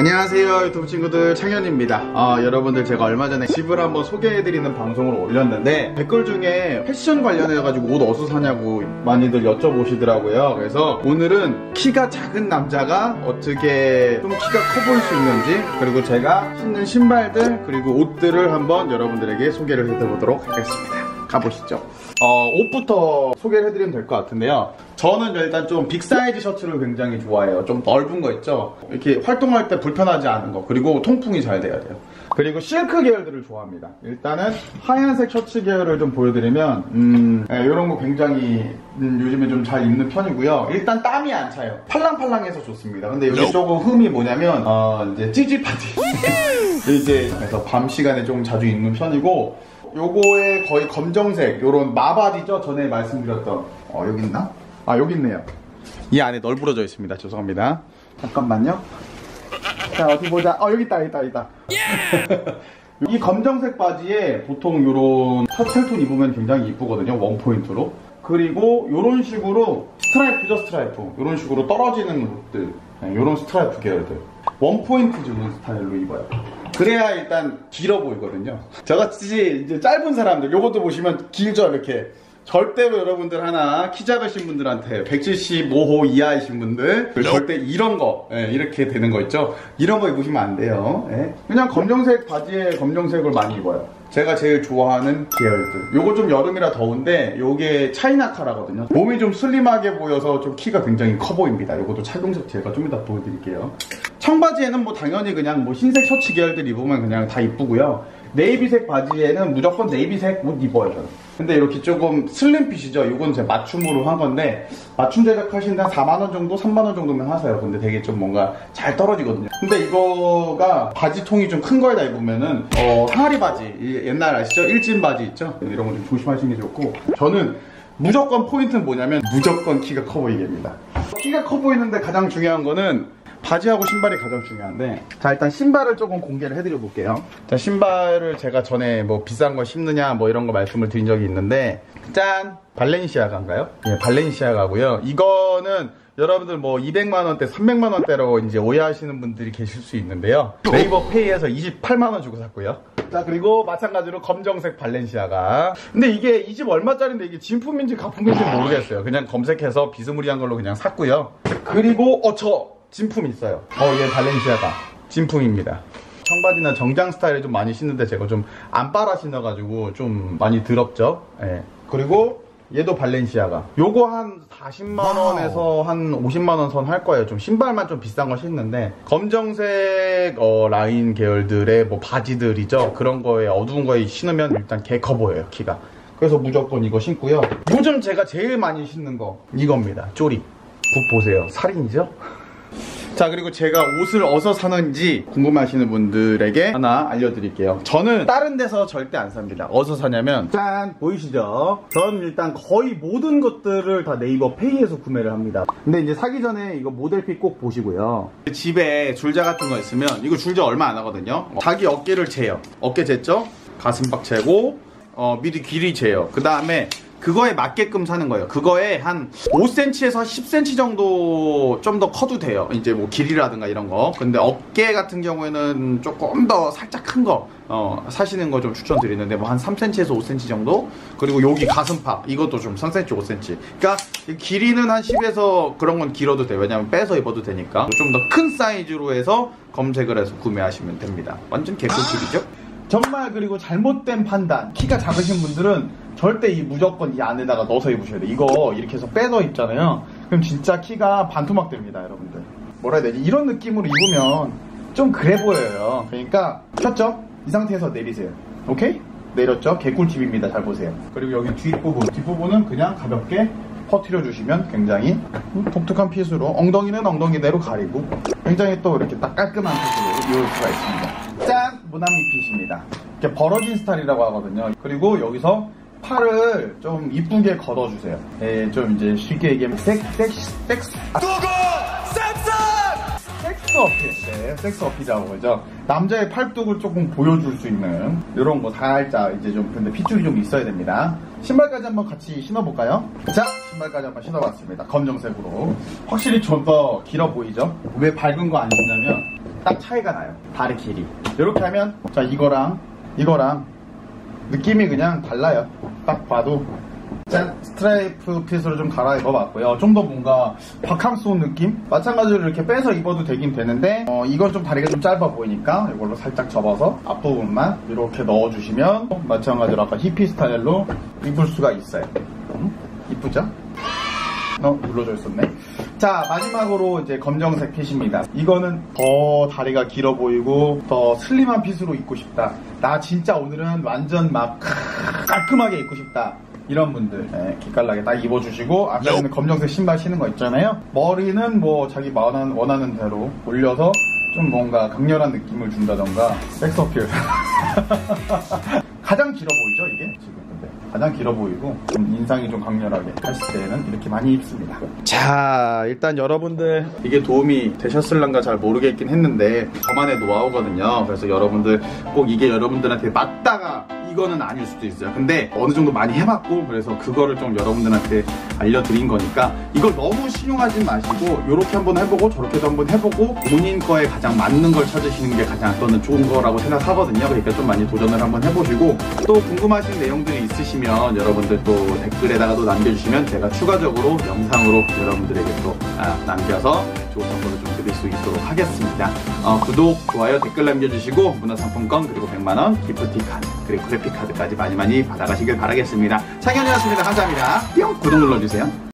안녕하세요 유튜브 친구들. 창현입니다. 어, 여러분들 제가 얼마 전에 집을 한번 소개해드리는 방송을 올렸는데 댓글 중에 패션 관련해가지고 옷 어디서 사냐고 많이들 여쭤보시더라고요. 그래서 오늘은 키가 작은 남자가 어떻게 좀 키가 커 보일 수 있는지 그리고 제가 신는 신발들 그리고 옷들을 한번 여러분들에게 소개를 해드리도록 하겠습니다 가보시죠 어, 옷부터 소개를 해드리면 될 것 같은데요. 저는 일단 좀 빅사이즈 셔츠를 굉장히 좋아해요. 좀 넓은 거 있죠? 이렇게 활동할 때 불편하지 않은 거. 그리고 통풍이 잘 돼야 돼요. 그리고 실크 계열들을 좋아합니다. 일단은 하얀색 셔츠 계열을 좀 보여드리면, 음, 네, 이런 거 굉장히 음, 요즘에 좀 잘 입는 편이고요. 일단 땀이 안 차요. 팔랑팔랑해서 좋습니다. 근데 여기 조금 흠이 뭐냐면, 어, 이제 찌찌파티. 이제 그래서 밤 시간에 좀 자주 입는 편이고, 요거의 거의 검정색 요런 마바디죠? 전에 말씀드렸던. 어 여기 있나? 아 여기 있네요. 이 안에 널브러져 있습니다. 죄송합니다. 잠깐만요. 자 어디 보자. 어 여기 있다 여기 있다 여기 있다. 이 검정색 바지에 보통 요런 셔틀톤 입으면 굉장히 이쁘거든요 원포인트로. 그리고 요런 식으로 스트라이프죠 스트라이프. 요런 식으로 떨어지는 옷들. 네, 요런 스트라이프 계열들. 원포인트 주는 스타일로 입어요 그래야 일단 길어 보이거든요. 저같이 이제 짧은 사람들, 요것도 보시면 길죠, 이렇게. 절대로 여러분들 하나 키 작으신 분들한테 175호 이하이신 분들 절대 이런 거 예, 이렇게 되는 거 있죠 이런 거 입으시면 안 돼요 예. 그냥 검정색 바지에 검정색을 많이 입어요 제가 제일 좋아하는 계열들. 요거 좀 여름이라 더운데 요게 차이나카라거든요. 몸이 좀 슬림하게 보여서 좀 키가 굉장히 커 보입니다. 요것도 착용색 제가 좀 이따 보여드릴게요. 청바지에는 뭐 당연히 그냥 뭐 흰색 셔츠 계열들 입으면 그냥 다 이쁘고요 네이비색 바지에는 무조건 네이비색 옷 입어요 저는. 근데 이렇게 조금 슬림핏이죠 이건 제 맞춤으로 한 건데 맞춤 한 4만원 정도 3만원 정도면 하세요 근데 되게 좀 뭔가 잘 떨어지거든요 근데 이거가 바지 통이 좀큰 거에다 입으면은 어 항아리 바지 옛날 아시죠? 일진 바지 있죠? 이런 거 좀 조심하시는 게 좋고 저는 무조건 포인트는 뭐냐면 무조건 키가 커 보이게 합니다 키가 커 보이는데 가장 중요한 거는 바지하고 신발이 가장 중요한데 자 일단 신발을 조금 공개를 해드려 볼게요. 자 신발을 제가 전에 뭐 비싼 거 신느냐 뭐 이런 거 말씀을 드린 적이 있는데 짠! 발렌시아가인가요? 예 발렌시아가고요. 이거는 여러분들 뭐 200만원대 300만원대로 이제 오해하시는 분들이 계실 수 있는데요. 네이버 페이에서 28만원 주고 샀고요. 자 그리고 마찬가지로 검정색 발렌시아가. 근데 이게 이 집 얼마짜리인데 이게 진품인지 가품인지 모르겠어요. 그냥 검색해서 비스무리한 걸로 그냥 샀고요. 그리고 어저 진품 있어요. 어얘 발렌시아가 진품입니다. 청바지나 정장 스타일에 좀 많이 신는데 제가 좀 안 빨아 신어가지고 좀 많이 더럽죠? 예. 그리고 얘도 발렌시아가. 요거 한 40만원에서 한 50만원 선 할 거예요. 좀 신발만 좀 비싼 거 신는데 검정색 어, 라인 계열들의 뭐 바지들이죠? 그런 거에 어두운 거에 신으면 일단 개 커 보여요 키가. 그래서 무조건 이거 신고요. 요즘 제가 제일 많이 신는 거 이겁니다. 쪼리. 국 보세요. 살인이죠? 자 그리고 제가 옷을 어디서 사는지 궁금하시는 분들에게 하나 알려드릴게요. 저는 다른 데서 절대 안 삽니다. 어디서 사냐면 짠 보이시죠? 저는 일단 거의 모든 것들을 다 네이버 페이에서 구매를 합니다. 근데 이제 사기 전에 이거 모델핏 꼭 보시고요. 집에 줄자 같은 거 있으면 이거 줄자 얼마 안 하거든요. 자기 어깨를 재요. 어깨 쟀죠? 가슴팍 재고 어, 미리 길이 재요. 그 다음에 그거에 맞게끔 사는 거예요. 그거에 한 5cm에서 10cm 정도 좀 더 커도 돼요. 이제 뭐 길이라든가 이런 거. 근데 어깨 같은 경우에는 조금 더 살짝 큰 거. 어, 사시는 거 좀 추천드리는데 뭐 한 3cm에서 5cm 정도 그리고 여기 가슴팍 이것도 좀 3cm 5cm 그러니까 길이는 한 10에서 그런 건 길어도 돼요 왜냐면 빼서 입어도 되니까 좀 더 큰 사이즈로 해서 검색을 해서 구매하시면 됩니다 완전 개꿀팁이죠 정말 그리고 잘못된 판단 키가 작으신 분들은 절대 이 무조건 이 안에다가 넣어서 입으셔야 돼 이거 이렇게 해서 빼서 입잖아요. 그럼 진짜 키가 반토막 됩니다 여러분들. 뭐라 해야 되지? 이런 느낌으로 입으면 좀 그래 보여요. 그러니까 켰죠? 이 상태에서 내리세요. 오케이? 내렸죠? 개꿀팁입니다. 잘 보세요. 그리고 여기 뒷부분. 뒷부분은 그냥 가볍게 퍼트려 주시면 굉장히 독특한 핏으로 엉덩이는 엉덩이대로 가리고 굉장히 또 이렇게 딱 깔끔한 핏으로 입을 수가 있습니다. 짠! 무난미 핏입니다. 이렇게 벌어진 스타일이라고 하거든요. 그리고 여기서 팔을 좀 이쁘게 걷어주세요. 예, 좀 이제 쉽게 얘기하면 섹, 섹, 섹스. 아. 누구! 섹스! 섹스 어필. 네, 섹스 어필이라고 그러죠. 남자의 팔뚝을 조금 보여줄 수 있는 이런 거 살짝 이제 좀 근데 핏줄이 좀 있어야 됩니다. 신발까지 한번 같이 신어볼까요? 자, 신발까지 한번 신어봤습니다. 검정색으로. 확실히 좀 더 길어 보이죠? 왜 밝은 거 안 신냐면 딱 차이가 나요. 다리 길이. 이렇게 하면 자 이거랑 이거랑 느낌이 그냥 달라요. 딱 봐도 짠 스트라이프 핏으로 좀 갈아입어 봤고요. 좀 더 뭔가 바캉스 온 느낌? 마찬가지로 이렇게 빼서 입어도 되긴 되는데 어, 이건 좀 다리가 좀 짧아 보이니까 이걸로 살짝 접어서 앞부분만 이렇게 넣어주시면 마찬가지로 아까 히피 스타일로 입을 수가 있어요. 음, 이쁘죠? 어, 눌러져 있었네. 자, 마지막으로 이제 검정색 핏입니다. 이거는 더 다리가 길어 보이고 더 슬림한 핏으로 입고 싶다. 나 진짜 오늘은 완전 막 깔끔하게 입고 싶다. 이런 분들 네, 기깔나게 딱 입어주시고 아까 전에 검정색 신발 신는 거 있잖아요. 머리는 뭐 자기 원하는, 원하는 대로 올려서 좀 뭔가 강렬한 느낌을 준다던가 섹스어필 가장 길어 보이죠 이게? 지금 근데. 가장 길어 보이고 좀 인상이 좀 강렬하게 했을 때는 이렇게 많이 입습니다. 자 일단 여러분들 이게 도움이 되셨을란가 잘 모르겠긴 했는데 저만의 노하우거든요. 그래서 여러분들 꼭 이게 여러분들한테 맞다가 이거는 아닐 수도 있어요. 근데 어느 정도 많이 해봤고 그래서 그거를 좀 여러분들한테 알려드린 거니까 이걸 너무 신용하지 마시고 이렇게 한번 해보고 저렇게도 한번 해보고 본인 거에 가장 맞는 걸 찾으시는 게 가장 저는 좋은 거라고 생각하거든요. 그러니까 좀 많이 도전을 한번 해보시고 또 궁금하신 내용들이 있으시면 여러분들 또 댓글에다가 도 남겨주시면 제가 추가적으로 영상으로 여러분들에게 또 아, 남겨서 좋은 정보를 좀 드릴 수 있도록 하겠습니다. 어, 구독, 좋아요, 댓글 남겨주시고 문화상품권 그리고 100만 원 기프티 카드 그리고 그래픽 카드까지 많이 많이 받아가시길 바라겠습니다. 창현이었습니다. 감사합니다. 뿅 구독 눌러주세요.